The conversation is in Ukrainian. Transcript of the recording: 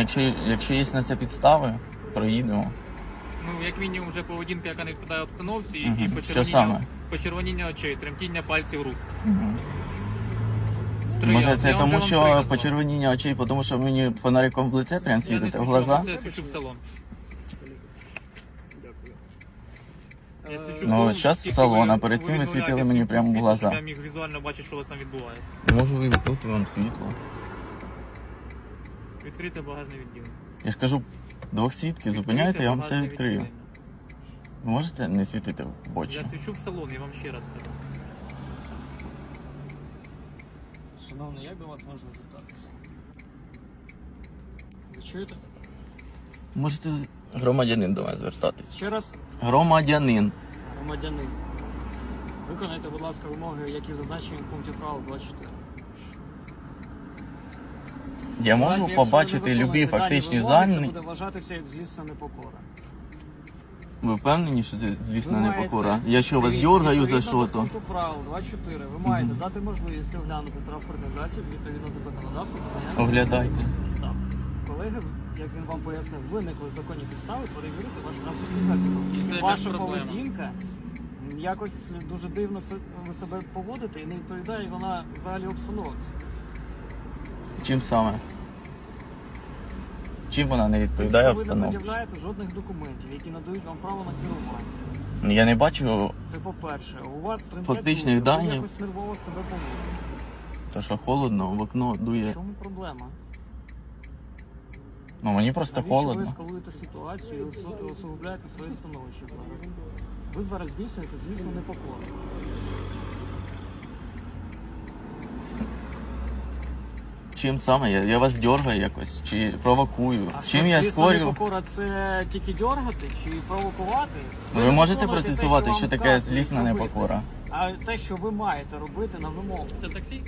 Якщо, якщо є на це підстави, проїдемо. Ну, як мінімум, вже поведінка, яка не відповідає обстановці, і Мгм. почервоніння, Що саме? почервоніння очей, тремтіння пальців рук. Мгм. Три Може я- це я вже тому, вам три що назвав. почервоніння очей, тому що мені фонариком в лице прям Я не світите в глаза? Це я свічу в салон. Дякую. Я Е, свічу в Ну, салон, щас тільки салон, ви- а перед ви цим ви відмовляєтесь світили мені від прямо в глаза. щоб Я міг візуально бачити, що у вас там відбувається. Можу вимкнути вам світло. Відкрите багажне відділення. Я ж кажу, двох свідків зупиняйте, я вам все багажне відкрию. відділення. Ви можете не світити в? Я свічу в салон, я вам ще раз кажу. Шановний, як до вас можна звертатися? Ви чуєте? Можете з- громадянин до мене звертатись. Ще раз, Громадянин. громадянин. Виконайте, будь ласка, вимоги, які зазначені в пункті правил 24. Я можу Якщо ви не побачити виконуєте любі дані фактичні вимоги, Це дані. буде вважатися як злісна непокора. Ви впевнені, що це звісно Ви не маєте- покора? Я що вас Дивіться, дергаю за відповідно що до то? пункту правил 24. Ви маєте Мгм. дати можливість оглянути транспортний засіб відповідно до законодавства. та Оглядайте. законних підстав. Колеги, як він вам пояснив, виникли законні підстави перевірити ваш транспортний засіб. Це Оскільки ваша поведінка м, якось дуже дивно се- ви себе поводите і не відповідає вона взагалі обстановці. Чим саме? Чим вона не відповідає Якщо ви не обстановці? пред'являєте жодних документів, які надають вам право на керування. Я не бачу, Це по-перше, у вас тремтять Фактичних руки, ви якось нервово себе поводите. це що холодно, в окно В дує. чому проблема? Ну мені просто Навіщо ви холодно. ескалуєте ситуацію і осу- усугубляєте своє становище зараз? Ви зараз здійснюєте, звісно, непокору. Чим саме? Я, я вас дергаю якось, чи провокую. А Чим що, я звісно, покора це тільки дергати чи провокувати? Ви не можете виконуєте те, протестувати, вам що таке вказують злісна робити. непокора? А те, що ви маєте робити на вимогу. Це таксі?